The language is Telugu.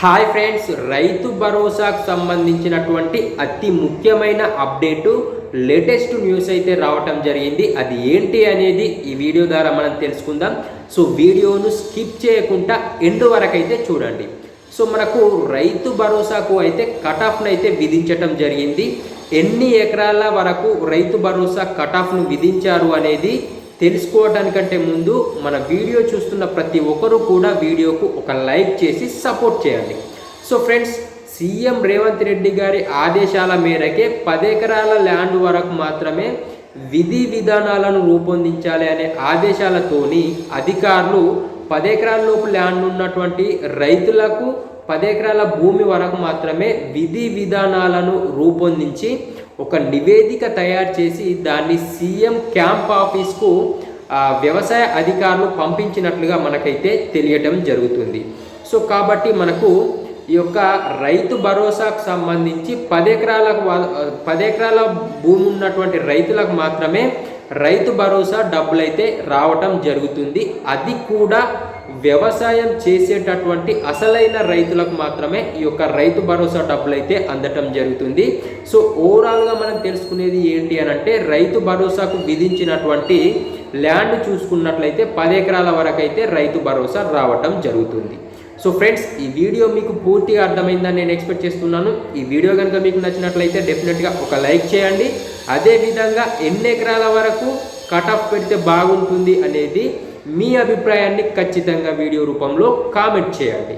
హాయ్ ఫ్రెండ్స్ రైతు భరోసాకు సంబంధించినటువంటి అతి ముఖ్యమైన అప్డేటు లేటెస్ట్ న్యూస్ అయితే రావటం జరిగింది. అది ఏంటి అనేది ఈ వీడియో ద్వారా మనం తెలుసుకుందాం. సో వీడియోను స్కిప్ చేయకుండా ఎండ్ వరకు అయితే చూడండి. సో మనకు రైతు భరోసాకు అయితే కట్ ఆఫ్ను అయితే విధించటం జరిగింది. ఎన్ని ఎకరాల వరకు రైతు భరోసా కట్ ఆఫ్ను విధించారు అనేది తెలుసుకోవడానికంటే ముందు మన వీడియో చూస్తున్న ప్రతి ఒక్కరూ కూడా వీడియోకు ఒక లైక్ చేసి సపోర్ట్ చేయండి. So friends CM Revanth Reddy గారి ఆదేశాల మేరకే పదెకరాల ల్యాండ్ వరకు మాత్రమే విధి విధానాలను రూపొందించాలి అనే ఆదేశాలతోని అధికారులు పది ల్యాండ్ ఉన్నటువంటి రైతులకు పది ఎకరాల భూమి వరకు మాత్రమే విధి విధానాలను రూపొందించి ఒక నివేదిక తయారు చేసి దాన్ని సీఎం క్యాంప్ ఆఫీస్కు వ్యవసాయ అధికారులు పంపించినట్లుగా మనకైతే తెలియటం జరుగుతుంది. సో కాబట్టి మనకు ఈ యొక్క రైతు భరోసాకు సంబంధించి పది పదెకరాల పది ఎకరాల భూమి ఉన్నటువంటి రైతులకు మాత్రమే రైతు భరోసా డబ్బులైతే రావటం జరుగుతుంది. అది కూడా వ్యవసాయం చేసేటటువంటి అసలైన రైతులకు మాత్రమే ఈ యొక్క రైతు భరోసా డబ్బులు అయితే అందటం జరుగుతుంది. సో ఓవరాల్గా మనం తెలుసుకునేది ఏంటి అని అంటే రైతు భరోసాకు విధించినటువంటి ల్యాండ్ చూసుకున్నట్లయితే పది ఎకరాల వరకు అయితే రైతు భరోసా రావటం జరుగుతుంది. సో ఫ్రెండ్స్ ఈ వీడియో మీకు పూర్తిగా అర్థమైందని నేను ఎక్స్పెక్ట్ చేస్తున్నాను. ఈ వీడియో కనుక మీకు నచ్చినట్లయితే డెఫినెట్గా ఒక లైక్ చేయండి. అదేవిధంగా ఎన్ని ఎకరాల వరకు కట్ ఆఫ్ పెడితే బాగుంటుంది అనేది మీ అభిప్రాయాన్ని ఖచ్చితంగా వీడియో రూపంలో కామెంట్ చేయండి.